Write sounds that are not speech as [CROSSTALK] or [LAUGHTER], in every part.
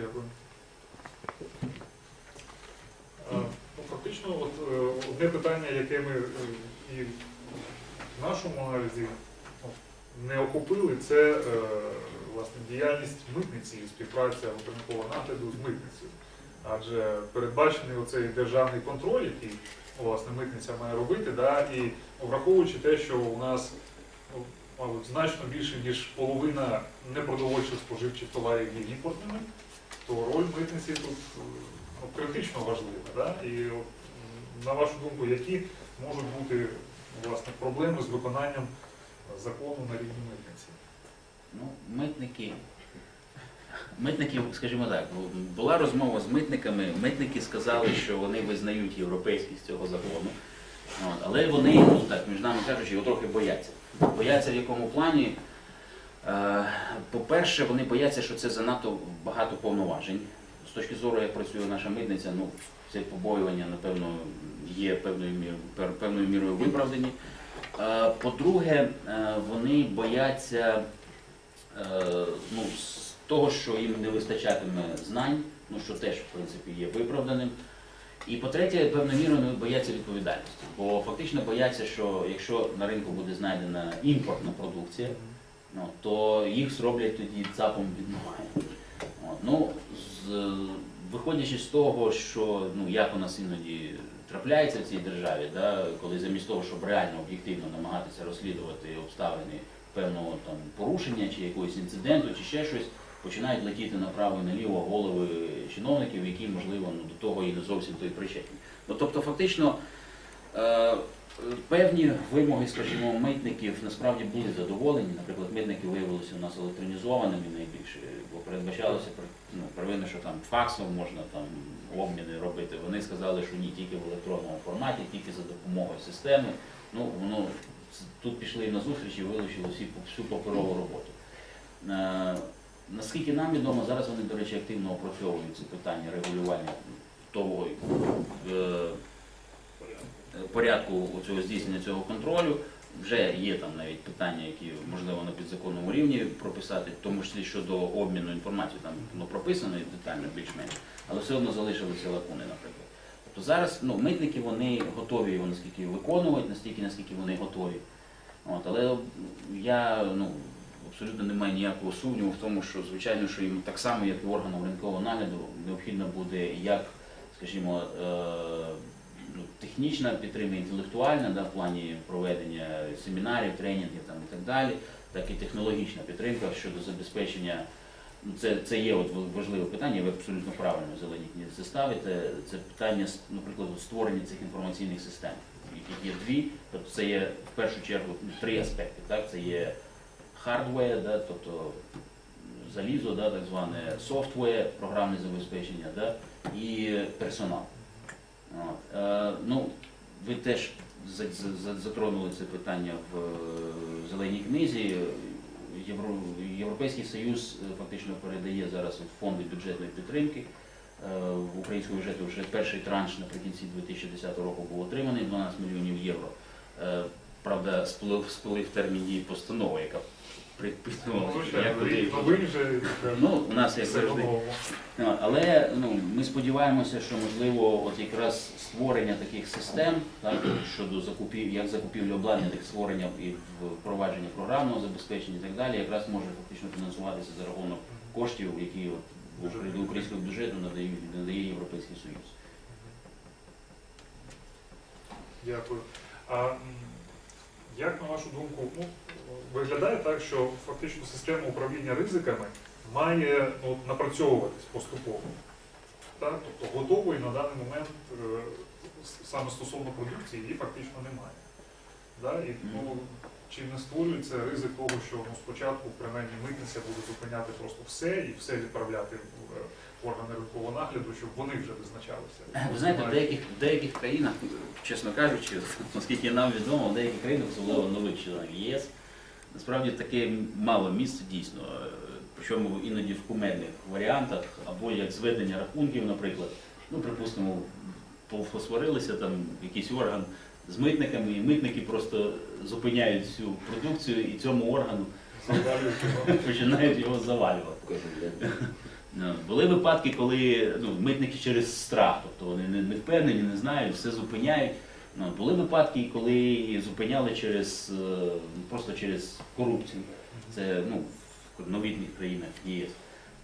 Дякую. Ну, Фактично, от, е, одне питання, яке ми е, і в нашому аналізі ну, не охопили, це е, власне, діяльність митниці і співпраця готовникового нагляду з митницею. Адже передбачений оцей державний контроль, який власне, митниця має робити, да, і враховуючи те, що у нас ну, мабуть, значно більше, ніж половина непродовольчих споживчих товарів є імпортними, то роль митниці тут ну, критично важлива. Да? І от, на вашу думку, які можуть бути власне, проблеми з виконанням закону на рівні митниці? Ну, митники. Митники, скажімо так, була розмова з митниками. Митники сказали, що вони визнають європейськість цього закону. Але вони, ну так, між нами кажучи, його трохи бояться. Бояться в якому плані. Е, По-перше, вони бояться, що це занадто багато повноважень. З точки зору, як працює наша митниця, ну, це побоювання, напевно, є певною мірою, певною мірою виправдані. Е, По-друге, е, вони бояться ну, з того, що їм не вистачатиме знань, ну що теж в принципі є виправданим. І по-третє, певною мірою вони бояться відповідальності. Бо фактично бояться, що якщо на ринку буде знайдена імпортна продукція, ну, то їх зроблять тоді ЦАПом від ноги. Ну, з, виходячи з того, що ну, як у нас іноді трапляється в цій державі, да, коли замість того, щоб реально об'єктивно намагатися розслідувати обставини певного там порушення чи якогось інциденту, чи ще щось, починають летіти направо і наліво голови чиновників, які, можливо, ну, до того і не зовсім то й причетні. Ну, тобто, фактично, е, певні вимоги, скажімо, митників насправді були задоволені. Наприклад, митники виявилися у нас електронізованими найбільше, бо передбачалося ну, первинно, що там факсом можна там обміни робити. Вони сказали, що ні, тільки в електронному форматі, тільки за допомогою системи. Ну, воно тут пішли на зустріч і вилучили всі, всю паперову роботу. Е, Наскільки нам відомо, зараз вони, до речі, активно опрацьовують це питання регулювання того е, порядку цього здійснення цього контролю. Вже є там навіть питання, які можливо на підзаконному рівні прописати, в тому числі щодо обміну інформацією, там ну, прописано і детально більш-менш, але все одно залишилися лакуни, наприклад. Тобто зараз ну, митники вони готові його наскільки виконувати, настільки, наскільки вони готові. От, але я ну, абсолютно не маю ніякого сумніву в тому, що звичайно, що їм так само, як і органам ринкового нагляду, необхідно буде як, скажімо, е, ну, технічна підтримка, інтелектуальна да, в плані проведення семінарів, тренінгів там, і так далі, так і технологічна підтримка щодо забезпечення. Ну, це, це є от важливе питання, ви абсолютно правильно зелені це ставите. Це питання, наприклад, створення цих інформаційних систем, яких є дві. Тобто це є в першу чергу ну, три аспекти. Так? Це є hardware, да, тобто залізо, да, так зване software, програмне забезпечення, да, і персонал. Е, ну, ви теж за- за- за- затронули це питання в е, зеленій книзі. Євро- Європейський Союз е, фактично передає зараз фонди бюджетної підтримки. В українському бюджету вже перший транш наприкінці 2010 року був отриманий 12 мільйонів євро. Правда, сплив, сплив термін дії постанови, яка предписувала, Ну, як вже Ну, у нас як завжди. Ну, Але ну, ми сподіваємося, що можливо от якраз створення таких систем, так, щодо закупів, як закупівлі обладнання, так створення і впровадження програмного забезпечення і так далі, якраз може фактично фінансуватися за рахунок коштів, які от, до українського бюджету надає, надає Європейський Союз. Дякую. А як на вашу думку, ну, виглядає так, що фактично система управління ризиками має ну, напрацьовуватись поступово? Так? Тобто готової на даний момент е, саме стосовно продукції її фактично немає. Да? І, ну, чи не створюється ризик того, що ну, спочатку принаймні митниця буде зупиняти просто все і все відправляти в органи ринкового нагляду, щоб вони вже визначалися? Ви знаєте, в деяких, в деяких країнах, чесно кажучи, [LAUGHS] наскільки нам відомо, в деяких країнах, особливо нових членів ЄС, насправді таке мало місце дійсно. е, Причому іноді в кумедних варіантах, або як зведення рахунків, наприклад. Ну, припустимо, посварилися там якийсь орган з митниками, і митники просто зупиняють всю продукцію і цьому органу [LAUGHS] починають його завалювати. Ну, Були випадки, коли ну, митники через страх, тобто вони не, не впевнені, не знають, все зупиняють. Ну, були випадки, коли зупиняли через е, просто через корупцію. Це ну, в новітніх країнах ЄС.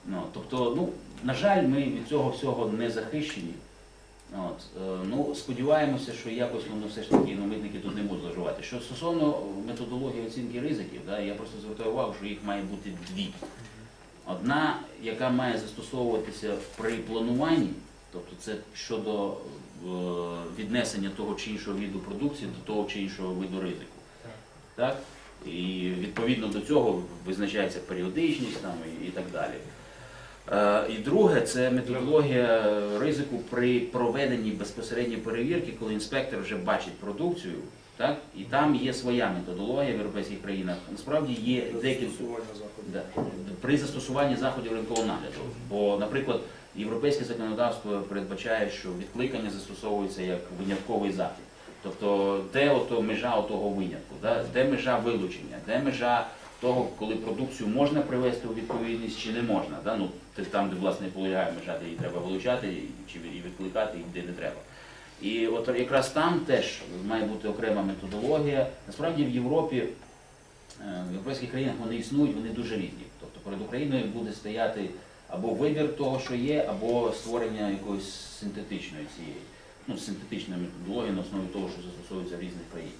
Ну, тобто, ну, на жаль, ми від цього всього не захищені. От, е, ну, сподіваємося, що якось воно все ж таки ну, митники тут не будуть зловживати. Що стосовно методології оцінки ризиків, да, я просто звертаю увагу, що їх має бути дві. Одна, яка має застосовуватися при плануванні, тобто це щодо е, віднесення того чи іншого виду продукції до того чи іншого виду ризику. Так? І відповідно до цього визначається періодичність там, і, так далі. Е, І друге, це методологія ризику при проведенні безпосередньої перевірки, коли інспектор вже бачить продукцію, так? і там є своя методологія в європейських країнах. Насправді є декілька Да. При застосуванні заходів ринкового нагляду. Бо, наприклад, європейське законодавство передбачає, що відкликання застосовується як винятковий захід. Тобто, де ото межа того винятку, да? де межа вилучення, де межа того, коли продукцію можна привести у відповідність чи не можна. Да? Ну, там, де власне полягає межа, де її треба вилучати чи відкликати, і де не треба. І от якраз там теж має бути окрема методологія. Насправді в Європі Е, В європейських країнах вони існують, вони дуже різні. Тобто перед Україною буде стояти або вибір того, що є, або створення якоїсь синтетичної цієї, ну, синтетичної методології на основі того, що застосовується в різних країнах.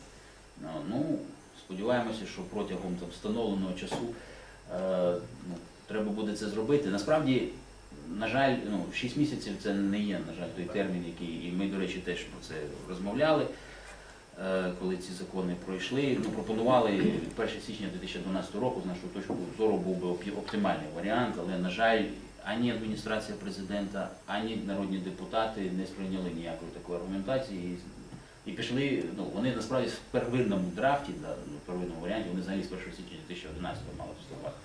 Ну, Ну, сподіваємося, що протягом там, встановленого часу е, ну, треба буде це зробити. Насправді, на жаль, ну, 6 місяців це не є, на жаль, той термін, який, і ми, до речі, теж про це розмовляли е, коли ці закони пройшли, ну, пропонували 1 січня 2012 року, з нашої точки зору був би оптимальний варіант, але, на жаль, ані адміністрація президента, ані народні депутати не сприйняли ніякої такої аргументації. І, пішли, ну, вони насправді в первинному драфті, да, в первинному варіанті, вони взагалі з 1 січня 2011 мали вступати.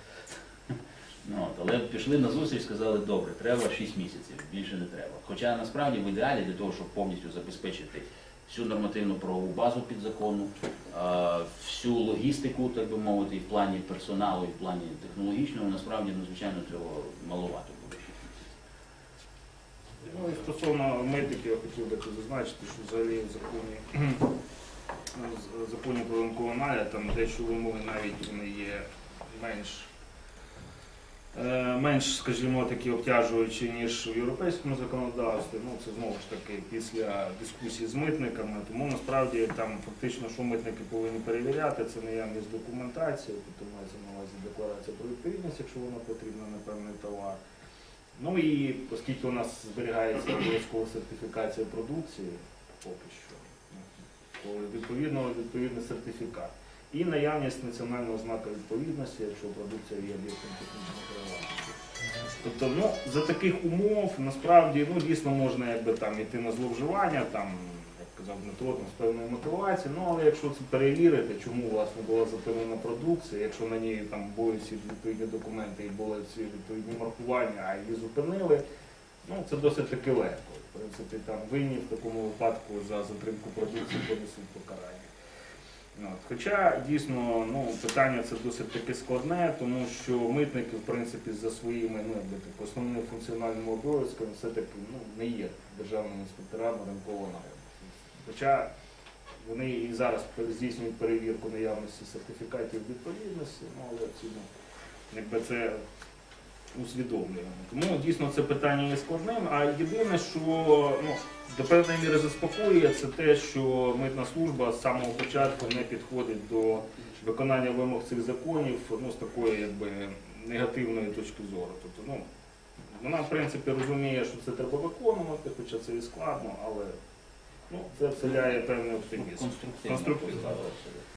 Ну, от, але пішли на зустріч, сказали, добре, треба 6 місяців, більше не треба. Хоча насправді в ідеалі для того, щоб повністю забезпечити всю нормативну правову базу підзаконну, а, всю логістику, так би мовити, і в плані персоналу, і в плані технологічному, насправді, ну, звичайно, цього маловато буде. Ну і стосовно медиків, я хотів би зазначити, що взагалі в законі, [CLEARS THROAT] в законі про нагляд, там дещо вимоги навіть вони є менш, е, менш, скажімо, такі обтяжуючі, ніж в європейському законодавстві. Ну, це знову ж таки після дискусії з митниками. Тому насправді там фактично, що митники повинні перевіряти, це наявність документації, тобто мається на увазі декларація про відповідність, якщо вона потрібна на певний товар. Ну і оскільки у нас зберігається обов'язкова сертифікація продукції, поки що, ну, то відповідно відповідний сертифікат. І наявність національного знака відповідності, якщо продукція є об'єктом технічної релевантності. Тобто, ну, за таких умов насправді ну, дійсно можна якби, там, йти на зловживання, там, як казав Дмитро, там, з певною мотивацією, ну, але якщо це перевірити, чому власне була зупинена продукція, якщо на ній там були всі відповідні документи і були всі відповідні маркування, а її зупинили, ну, це досить таки легко. В принципі, там винні в такому випадку за затримку продукції понесуть покарання. От. Хоча дійсно ну, питання це досить таки складне, тому що митники, в принципі, за своїми ну, так, основними функціональними обов'язками все-таки ну, не є державними інспекторами ринкового нагляду. Хоча вони і зараз здійснюють перевірку наявності сертифікатів відповідності, ну, але якби це усвідомлюємо. Тому дійсно це питання є складним. А єдине, що ну, до певної міри заспокоює, це те, що митна служба з самого початку не підходить до виконання вимог цих законів ну, з такої якби, негативної точки зору. Тобто, ну, вона в принципі розуміє, що це треба виконувати, хоча це і складно, але ну, це вселяє певний оптимізм. Конструктивно.